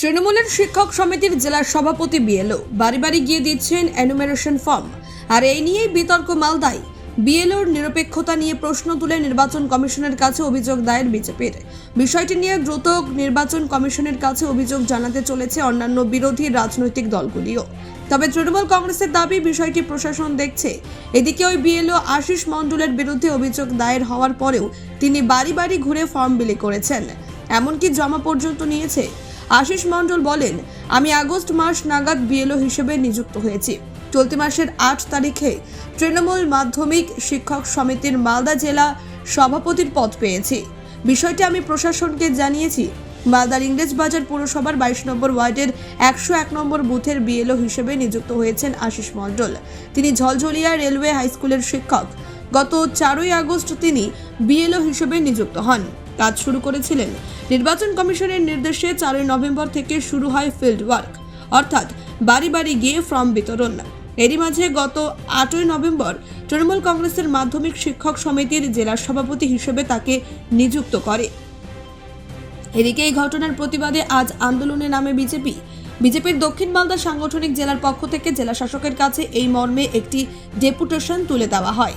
তৃণমূলের শিক্ষক সমিতির জেলার সভাপতি বিএলও বাড়ি বাড়ি গিয়ে দিচ্ছেন এনুমেরেশন ফর্ম আর এই নিয়েই বিতর্ক মালদায়। বিএলওর নিরপেক্ষতা নিয়ে প্রশ্ন তুলে নির্বাচন কমিশনের কাছে অভিযোগ দায়ের বিজেপির। বিষয়টি নিয়ে দ্রুত নির্বাচন কমিশনের কাছে অভিযোগ জানাতে চলেছে অন্যান্য বিরোধী রাজনৈতিক দলগুলিও। তবে তৃণমূল কংগ্রেসের দাবি, বিষয়টি প্রশাসন দেখছে। এদিকে ওই বিএলও আশিস মণ্ডলের বিরুদ্ধে অভিযোগ দায়ের হওয়ার পরেও তিনি বাড়ি বাড়ি ঘুরে ফর্ম বিলি করেছেন। এমনকি জমা পর্যন্ত নিয়েছে। আশিস মণ্ডল বলেন, আমি আগস্ট মাস নাগাদ বিএলও হিসেবে নিযুক্ত হয়েছি। চলতি মাসের আট তারিখে তৃণমূল মাধ্যমিক শিক্ষক সমিতির মালদা জেলা সভাপতির পদ পেয়েছি। বিষয়টি আমি প্রশাসনকে জানিয়েছি। মালদার ইংরেজবাজার পুরসভার বাইশ নম্বর ওয়ার্ডের একশো এক নম্বর বুথের বিএলও হিসেবে নিযুক্ত হয়েছেন আশিস মণ্ডল। তিনি ঝলঝলিয়া রেলওয়ে হাইস্কুলের শিক্ষক। গত চারই আগস্ট তিনি বিএলও হিসেবে নিযুক্ত হন। কাজ শুরু করেছিলেন। নির্বাচন কমিশনের নির্দেশে চারই নভেম্বর থেকে শুরু হয় ফিল্ড ওয়ার্ক। অর্থাৎ বাড়ি বাড়ি গিয়ে ফর্ম বিতরণ। এরই মাঝে গত আটই নভেম্বর তৃণমূল কংগ্রেসের মাধ্যমিক শিক্ষক সমিতির জেলা সভাপতি হিসেবে তাকে নিযুক্ত করে। এদিকে এই ঘটনার প্রতিবাদে আজ আন্দোলনে নামে বিজেপি। বিজেপির দক্ষিণ মালদা সাংগঠনিক জেলার পক্ষ থেকে জেলা শাসকের কাছে এই মর্মে একটি ডেপুটেশন তুলে দেওয়া হয়।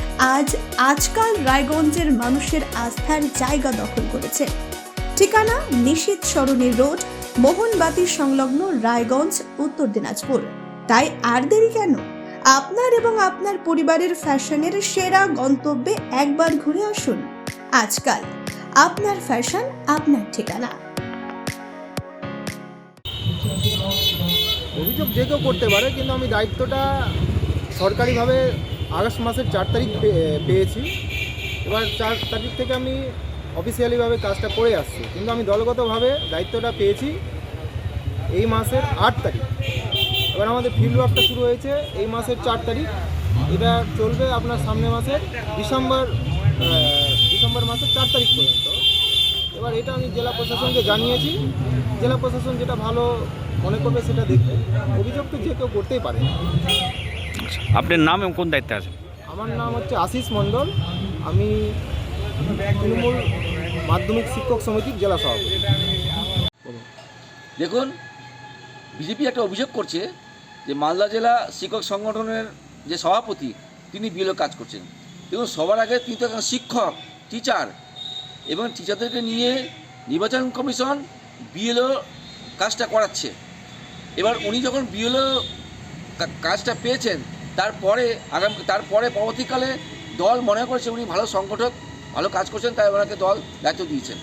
আজ আজকাল রায়গঞ্জের মানুষের আস্থার জায়গা দখল করেছে। ঠিকানা নিশীত সরণী রোড, মোহনবাতি সংলগ্ন রায়গঞ্জ, উত্তর দিনাজপুর। তাই আর দেরি কেন? আপনার এবং আপনার পরিবারের ফ্যাশনের সেরা গন্তব্যে একবার ঘুরে আসুন। আজকাল আপনার ফ্যাশন, আপনার ঠিকানা। অভিযোগ যে কেউ করতে পারে, কিন্তু আমি দায়িত্বটা সরকারিভাবে আগস্ট মাসের চার তারিখ পেয়েছি। এবার চার তারিখ থেকে আমি অফিসিয়ালিভাবে কাজটা করে আসছি। কিন্তু আমি দলগতভাবে দায়িত্বটা পেয়েছি এই মাসের আট তারিখ। এবার আমাদের ফিল্ড ওয়ার্কটা শুরু হয়েছে এই মাসের চার তারিখ। এটা চলবে আপনার সামনে মাসের ডিসেম্বর ডিসেম্বর মাসের চার তারিখ পর্যন্ত। এবার এটা আমি জেলা প্রশাসনকে জানিয়েছি। জেলা প্রশাসন যেটা ভালো মনে করবে সেটা দেখবে। অভিযোগ তো যে কেউ করতেই পারে। আপনার নাম এবং কোন দায়িত্বে আছেন? আমার নাম হচ্ছে আশিস মণ্ডল। আমি তৃণমূল মাধ্যমিক শিক্ষক সমিতির জেলা সভাপতি। দেখুন বিজেপি একটা অভিযোগ করছে যে মালদা জেলা শিক্ষক সংগঠনের যে সভাপতি তিনি বিএলও কাজ করছেন। দেখুন সবার আগে তিনি তো একজন শিক্ষক টিচার এবং টিচারদেরকে নিয়ে নির্বাচন কমিশন বিএলও কাজটা করাচ্ছে। এবার উনি যখন বিএলও কাজটা পেয়েছেন তারপরে আগামী, তারপরে পরবর্তীকালে দল মনে করেছে উনি ভালো সংগঠক, ভালো কাজ করছেন, তাই ওনাকে দল দায়িত্ব দিয়েছেন।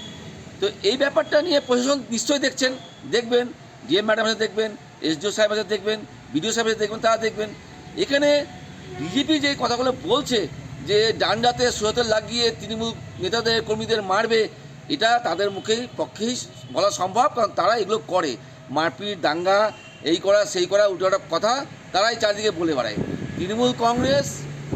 তো এই ব্যাপারটা নিয়ে প্রশাসন নিশ্চয়ই দেখছেন, দেখবেন, ডিএম ম্যাডাম সাথে দেখবেন, এসডিও সাহেব সাথে দেখবেন, বিডিও সাহেব সাথে দেখবেন, তারা দেখবেন। এখানে বিজেপি যে কথাগুলো বলছে যে ডান্ডাতে সুরতে লাগিয়ে তৃণমূল নেতাদের, কর্মীদের মারবে, এটা তাদের মুখেই পক্ষেই বলা সম্ভব, কারণ তারা এগুলো করে। মারপিট, দাঙ্গা, এই করা, সেই করা উল্টো কথা তারাই চারদিকে বলে বেড়ায়। তৃণমূল কংগ্রেস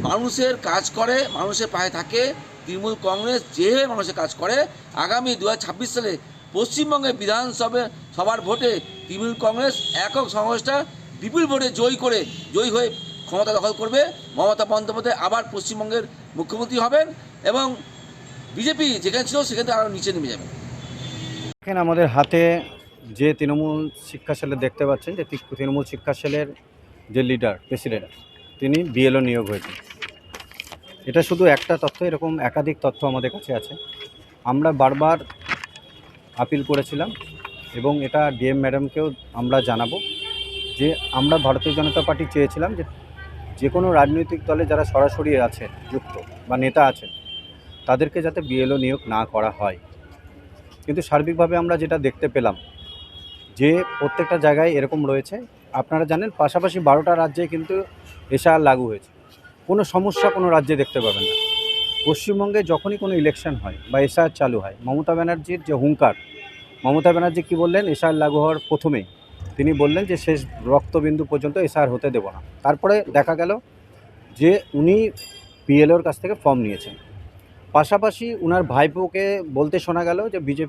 মানুষের কাজ করে, মানুষের পায়ে থাকে। তৃণমূল কংগ্রেস যে মানুষের কাজ করে। আগামী দু হাজার ছাব্বিশ সালে পশ্চিমবঙ্গে বিধানসভা সবার ভোটে তৃণমূল কংগ্রেস একক সংস্থা বিপুল ভোটে জয়ী করে, জয়ী হয়ে ক্ষমতা দখল করবে। মমতা বন্দ্যোপাধ্যায় আবার পশ্চিমবঙ্গের মুখ্যমন্ত্রী হবেন এবং বিজেপি যেখানে ছিল সেখান আরও নিচে নেমে যাবে। এখানে আমাদের হাতে যে তৃণমূল শিক্ষা সেলের দেখতে পাচ্ছেন, যে তৃণমূল শিক্ষা সেলের যে লিডার প্রেসিডেন্ট তিনি বিএলও নিয়োগ হয়েছেন। এটা শুধু একটা তথ্য, এরকম একাধিক তথ্য আমাদের কাছে আছে। আমরা বারবার আপিল করেছিলাম এবং এটা ডিএম ম্যাডামকেও আমরা জানাব যে আমরা ভারতীয় জনতা পার্টি চেয়েছিলাম যে যে কোনো রাজনৈতিক দলে যারা সরাসরি আছে, যুক্ত বা নেতা আছেন, তাদেরকে যাতে বিএলও নিয়োগ না করা হয়। কিন্তু সার্বিকভাবে আমরা যেটা দেখতে পেলাম যে প্রত্যেকটা জায়গায় এরকম রয়েছে আপনারা জানেন, পাশাপাশি বারোটা রাজ্যে কিন্তু এসআর লাগু হয়েছে। কোনো সমস্যা কোনো রাজ্যে দেখতে পাবেন না। পশ্চিমবঙ্গে যখনই কোনো ইলেকশন হয় বা এসআর চালু হয়, মমতা ব্যানার্জির যে হুঙ্কার, মমতা ব্যানার্জি কী বললেন? এসআর লাগু হওয়ার প্রথমেই তিনি বললেন যে, শেষ রক্তবিন্দু পর্যন্ত এসআর হতে দেব না। তারপরে দেখা গেল যে, উনি পিএলওর কাছ থেকে ফর্ম নিয়েছেন। পাশাপাশি উনার ভাইপোকে বলতে শোনা গেল যে, বিজেপি